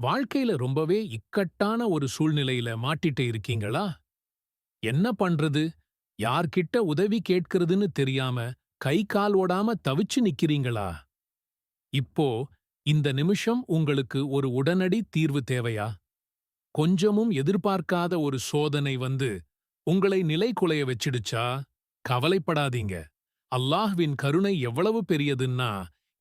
வாழ்க்கையில ரொம்பவே இக்கட்டான ஒரு சூழ்நிலையில மாட்டிட்டு இருக்கீங்களா? என்ன பண்றது? யார்கிட்ட உதவி கேட்கிறதுன்னு தெரியாம கை கால் ஓடாம தவிச்சு நிக்கிறீங்களா? இப்போ இந்த நிமிஷம் உங்களுக்கு ஒரு உடனடி தீர்வு தேவையா? கொஞ்சமும் எதிர்பார்க்காத ஒரு சோதனை வந்து உங்களை நிலை குலைய வச்சிடுச்சா? கவலைப்படாதீங்க. அல்லாஹ்வின் கருணை எவ்வளவு பெரியதுன்னா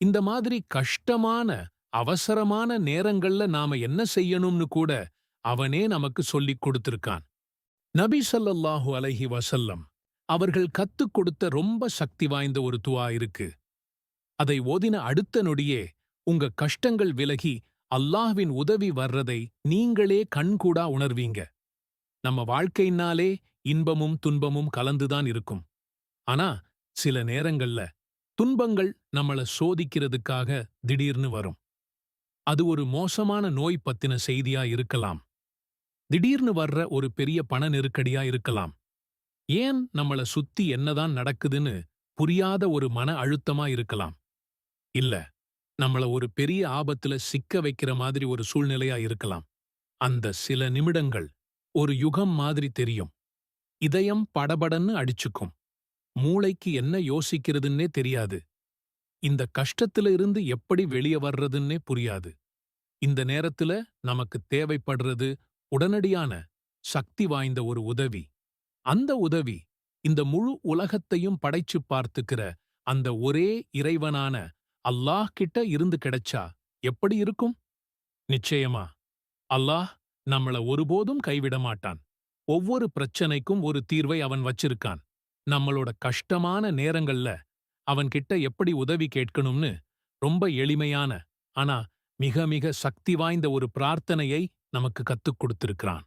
இந்த மாதிரி கஷ்டமான அவசரமான நேரங்கள்ல நாம என்ன செய்யணும்னு கூட அவனே நமக்கு சொல்லிக் கொடுத்திருக்கான். நபி சல்லல்லாஹு அலஹி வசல்லம் அவர்கள் கத்துக் கொடுத்த ரொம்ப சக்தி வாய்ந்த ஒரு துவா இருக்கு. அதை ஓதின அடுத்த நொடியே உங்க கஷ்டங்கள் விலகி அல்லாஹ்வின் உதவி வர்றதை நீங்களே கண்கூடா உணர்வீங்க. நம்ம வாழ்க்கையினாலே இன்பமும் துன்பமும் கலந்துதான் இருக்கும். ஆனா சில நேரங்கள்ல துன்பங்கள் நம்மள சோதிக்கிறதுக்காக திடீர்னு வரும். அது ஒரு மோசமான நோய் பத்தின செய்தியா இருக்கலாம். திடீர்னு வர்ற ஒரு பெரிய பண நெருக்கடியா இருக்கலாம். ஏன் நம்மள சுத்தி என்னதான் நடக்குதுன்னு புரியாத ஒரு மன அழுத்தமா இருக்கலாம். இல்ல நம்மள ஒரு பெரிய ஆபத்துல சிக்க வைக்கிற மாதிரி ஒரு சூழ்நிலையா இருக்கலாம். அந்த சில நிமிடங்கள் ஒரு யுகம் மாதிரி தெரியும். இதயம் படபடன்னு அடிச்சுக்கும். மூளைக்கு என்ன யோசிக்கிறதுன்னே தெரியாது. இந்த கஷ்டத்துல இருந்து எப்படி வெளிய வர்றதுன்னே புரியாது. இந்த நேரத்துல நமக்கு தேவைப்படுறது உடனடியான சக்தி வாய்ந்த ஒரு உதவி. அந்த உதவி இந்த முழு உலகத்தையும் படைச்சு பார்த்துக்கிற அந்த ஒரே இறைவனான அல்லாஹ் கிட்ட இருந்து கிடைச்சா எப்படி இருக்கும்? நிச்சயமா அல்லாஹ் நம்மள ஒருபோதும் கைவிட மாட்டான். ஒவ்வொரு பிரச்சனைக்கும் ஒரு தீர்வை அவன் வச்சிருக்கான். நம்மளோட கஷ்டமான நேரங்கள்ல அவன்கிட்ட எப்படி உதவி கேட்கணும்னு ரொம்ப எளிமையான ஆனா மிக மிக சக்தி வாய்ந்த ஒரு பிரார்த்தனையை நமக்கு கத்துக் கொடுத்திருக்கிறான்.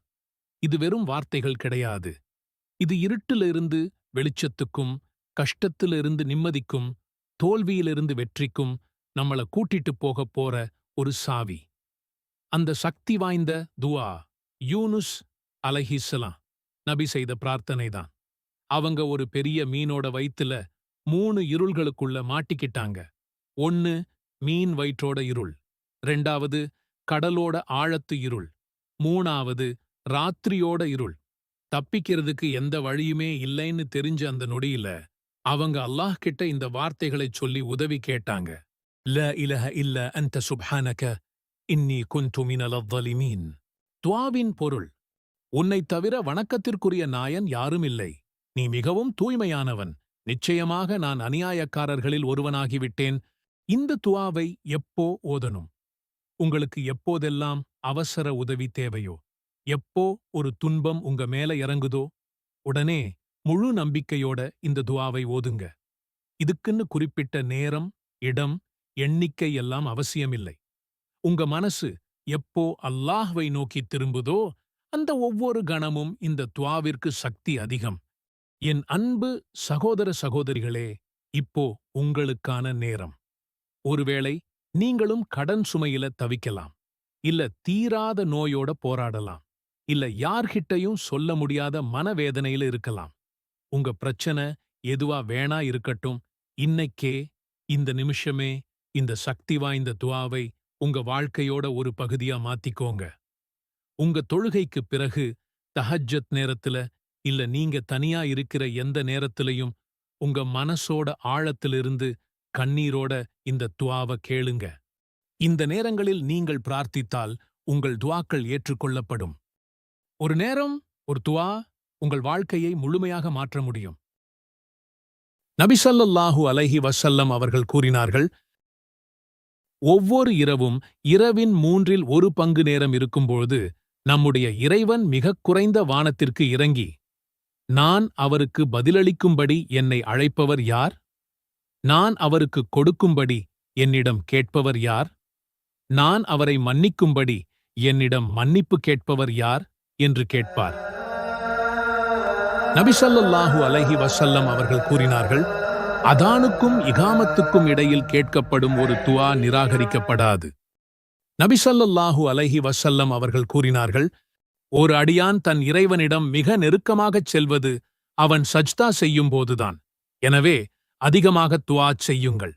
இது வெறும் வார்த்தைகள் கிடையாது. இது இருட்டிலிருந்து வெளிச்சத்துக்கும் கஷ்டத்திலிருந்து நிம்மதிக்கும் தோல்வியிலிருந்து வெற்றிக்கும் நம்மள கூட்டிட்டு போகப் போற ஒரு சாவி. அந்த சக்தி வாய்ந்த துவா யூனுஸ் அலஹிஸ்லாம் நபி செய்த பிரார்த்தனைதான். அவங்க ஒரு பெரிய மீனோட வயித்துல மூணு இருள்களுக்குள்ள மாட்டிக்கிட்டாங்க. ஒன்னு மீன் வயிற்றோட இருள் ரெண்டாவது கடலோட ஆழத்து இருள் மூணாவது ராத்திரியோட இருள். தப்பிக்கிறதுக்கு எந்த வழியுமே இல்லைன்னு தெரிஞ்ச அந்த நொடியில அவங்க அல்லாஹ் கிட்ட இந்த வார்த்தைகளை சொல்லி உதவி கேட்டாங்க. ல இலஹ இல்ல அந்த சுப்ஹானக இன்னி குன்து மினல் துவாவின் பொருள் உன்னைத் தவிர வணக்கத்திற்குரிய நாயன் யாரும் இல்லை. நீ மிகவும் தூய்மையானவன். நிச்சயமாக நான் அநியாயக்காரர்களில் ஒருவனாகிவிட்டேன். இந்த துவாவை எப்போ ஓதனும் உங்களுக்கு எப்போதெல்லாம் அவசர உதவி தேவையோ? எப்போ ஒரு துன்பம் உங்க மேல இறங்குதோ? உடனே முழு நம்பிக்கையோட இந்த துவாவை ஓதுங்க. இதுக்குன்னு குறிப்பிட்ட நேரம் இடம் எண்ணிக்கை எல்லாம் அவசியமில்லை. உங்க மனசு எப்போ அல்லாஹ்வை நோக்கி திரும்புதோ அந்த ஒவ்வொரு கணமும் இந்த துவாவிற்கு சக்தி அதிகம். என் அன்பு சகோதர சகோதரிகளே இப்போ உங்களுக்கான நேரம். ஒருவேளை நீங்களும் கடன் சுமையில தவிக்கலாம் இல்ல தீராத நோயோட போராடலாம் இல்ல யார்கிட்டயும் சொல்ல முடியாத மனவேதனையில இருக்கலாம். உங்க பிரச்சனை எதுவா வேணா இருக்கட்டும் இன்னைக்கே இந்த நிமிஷமே இந்த சக்தி வாய்ந்த துவாவை உங்க வாழ்க்கையோட ஒரு பகுதியா மாத்திக்கோங்க. உங்க தொழுகைக்கு பிறகு தஹஜ்ஜத் நேரத்துல இல்ல நீங்க தனியா இருக்கிற எந்த நேரத்திலையும் உங்க மனசோட ஆழத்திலிருந்து கண்ணீரோட இந்த துவாவ கேளுங்க. இந்த நேரங்களில் நீங்கள் பிரார்த்தித்தால் உங்கள் துவாக்கள் ஏற்றுக்கொள்ளப்படும். ஒரு நேரம் ஒரு துவா உங்கள் வாழ்க்கையை முழுமையாக மாற்ற முடியும். நபிசல்லாஹூ அலஹி வசல்லம் அவர்கள் கூறினார்கள் ஒவ்வொரு இரவும் இரவின் மூன்றில் ஒரு பங்கு நேரம் இருக்கும்பொழுது நம்முடைய இறைவன் மிகக் குறைந்த வானத்திற்கு இறங்கி நான் அவருக்கு பதிலளிக்கும்படி என்னை அழைப்பவர் யார்? நான் அவருக்கு கொடுக்கும்படி என்னிடம் கேட்பவர் யார்? நான் அவரை மன்னிக்கும்படி என்னிடம் மன்னிப்பு கேட்பவர் யார்? என்று கேட்பார். நபிசல்லாஹு அலஹி வசல்லம் அவர்கள் கூறினார்கள் அதானுக்கும் இகாமத்துக்கும் இடையில் கேட்கப்படும் ஒரு துவா நிராகரிக்கப்படாது. நபிசல்லாஹு அலஹி வசல்லம் அவர்கள் கூறினார்கள் ஒரு அடியான் தன் இறைவனிடம் மிக நெருக்கமாகச் செல்வது அவன் சஜ்தா செய்யும்போதுதான் எனவே அதிகமாக துவா செய்யுங்கள்.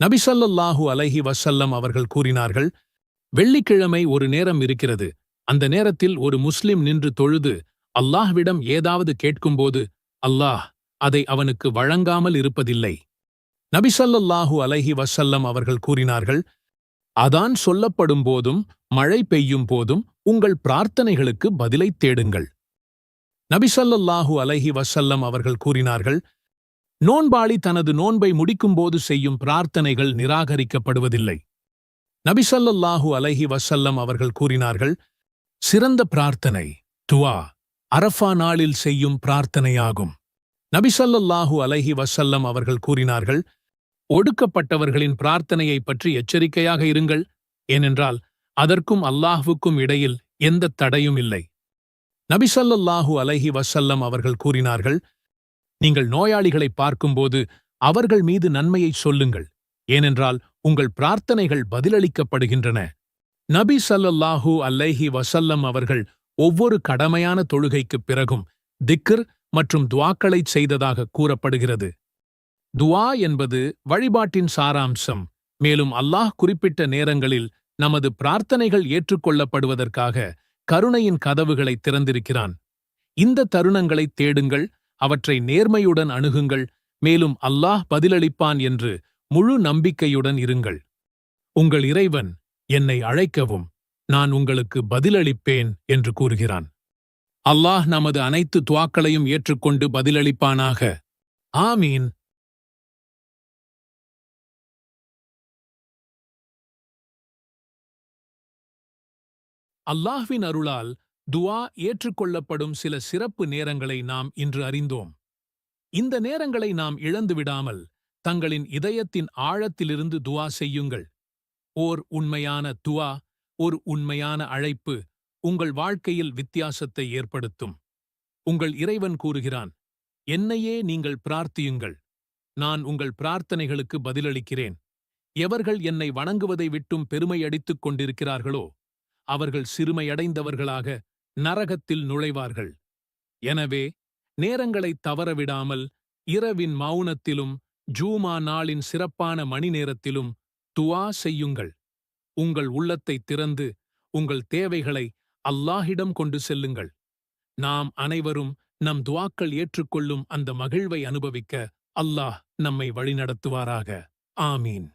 நபிசல்லல்லாஹு அலைஹி வசல்லம் அவர்கள் கூறினார்கள் வெள்ளிக்கிழமை ஒரு நேரம் இருக்கிறது. அந்த நேரத்தில் ஒரு முஸ்லிம் நின்று தொழுது அல்லாஹ்விடம் ஏதாவது கேட்கும்போது அல்லாஹ் அதை அவனுக்கு வழங்காமல் இருப்பதில்லை. நபிசல்லல்லாஹு அலைஹி வசல்லம் அவர்கள் கூறினார்கள் அதான் சொல்லப்படும் போதும் மழை பெய்யும் போதும் உங்கள் பிரார்த்தனைகளுக்கு பதிலைத் தேடுங்கள். நபிசல்லல்லாஹு அலைஹி வசல்லம் அவர்கள் கூறினார்கள் நோன்பாளி தனது நோன்பை முடிக்கும்போது செய்யும் பிரார்த்தனைகள் நிராகரிக்கப்படுவதில்லை. நபிசல்லல்லாஹு அலைஹி வசல்லம் அவர்கள் கூறினார்கள் சிறந்த பிரார்த்தனை துவா அரஃபா நாளில் செய்யும் பிரார்த்தனையாகும். நபிசல்லல்லாஹு அலைஹி வசல்லம் அவர்கள் கூறினார்கள் ஒடுக்கப்பட்டவர்களின் பிரார்த்தனையை பற்றி எச்சரிக்கையாக இருங்கள் ஏனென்றால் அதற்கும் அல்லாஹுக்கும் இடையில் எந்த தடையும் இல்லை. நபிசல்லல்லாஹு அலைஹி வசல்லம் அவர்கள் கூறினார்கள் நீங்கள் நோயாளிகளை பார்க்கும்போது அவர்கள் மீது நன்மையை சொல்லுங்கள் ஏனென்றால் உங்கள் பிரார்த்தனைகள் பதிலளிக்கப்படுகின்றன. நபி சல்லல்லாஹூ அல்லைஹி வசல்லம் அவர்கள் ஒவ்வொரு கடமையான தொழுகைக்குப் பிறகும் திக்ர் மற்றும் துவாக்களைச் செய்ததாக கூறப்படுகிறது. துவா என்பது வழிபாட்டின் சாராம்சம். மேலும் அல்லாஹ் குறிப்பிட்ட நேரங்களில் நமது பிரார்த்தனைகள் ஏற்றுக்கொள்ளப்படுவதற்காக கருணையின் கதவுகளை திறந்திருக்கிறான். இந்த தருணங்களை தேடுங்கள் அவற்றை நேர்மையுடன் அணுகுங்கள் மேலும் அல்லாஹ் பதிலளிப்பான் என்று முழு நம்பிக்கையுடன் இருங்கள். உங்கள் இறைவன் என்னை அழைக்கவும் நான் உங்களுக்கு பதிலளிப்பேன் என்று கூறுகிறான். அல்லாஹ் நமது அனைத்து துவாக்களையும் ஏற்றுக்கொண்டு பதிலளிப்பானாக. ஆமீன். அல்லாஹ்வின் அருளால் துவா ஏற்றுக்கொள்ளப்படும் சில சிறப்பு நேரங்களை நாம் இன்று அறிந்தோம். இந்த நேரங்களை நாம் இழந்துவிடாமல் தங்களின் இதயத்தின் ஆழத்திலிருந்து துவா செய்யுங்கள். ஓர் உண்மையான துவா ஒரு உண்மையான அழைப்பு உங்கள் வாழ்க்கையில் வித்தியாசத்தை ஏற்படுத்தும். உங்கள் இறைவன் கூறுகிறான் என்னையே நீங்கள் பிரார்த்தியுங்கள். நான் உங்கள் பிரார்த்தனைகளுக்கு பதிலளிக்கிறேன். எவர்கள் என்னை வணங்குவதை விட்டும் பெருமையடித்துக் கொண்டிருக்கிறார்களோ அவர்கள் சிறுமையடைந்தவர்களாக நரகத்தில் நுழைவார்கள். எனவே நேரங்களைத் தவறவிடாமல் இரவின் மௌனத்திலும் ஜூமா நாளின் சிறப்பான மணி நேரத்திலும் துவா செய்யுங்கள். உங்கள் உள்ளத்தை திறந்து உங்கள் தேவைகளை அல்லாஹிடம் கொண்டு செல்லுங்கள். நாம் அனைவரும் நம் துவாக்கள் ஏற்றுக்கொள்ளும் அந்த மகிழ்வை அனுபவிக்க அல்லாஹ் நம்மை வழிநடத்துவாராக. ஆமீன்.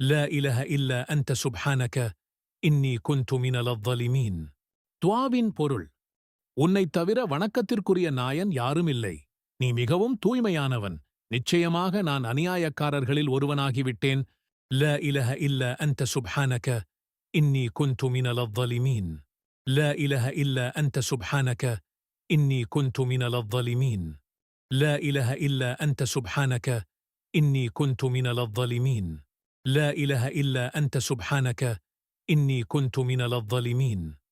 ல இலஹ இல்ல அந்த சுப்ஹானக இன்னி குந்து மினலவ்வலிமீன் துவாவின் பொருள் உன்னைத் தவிர வணக்கத்திற்குரிய நாயன் யாருமில்லை நீ மிகவும் தூய்மையானவன் நிச்சயமாக நான் அநியாயக்காரர்களில் ஒருவனாகிவிட்டேன் ல இலஹ இல்ல அந்த சுப்ஹானக இன்னி குந்து மினலவ்வலிமீன் ல இலஹ இல்ல அந்த சுப்ஹானக இன்னி குந்து மினலவ்வலிமீன் لا إله إلا أنت سبحانك إني كنت من الظالمين لا إله إلا أنت سبحانك إني كنت من الظالمين.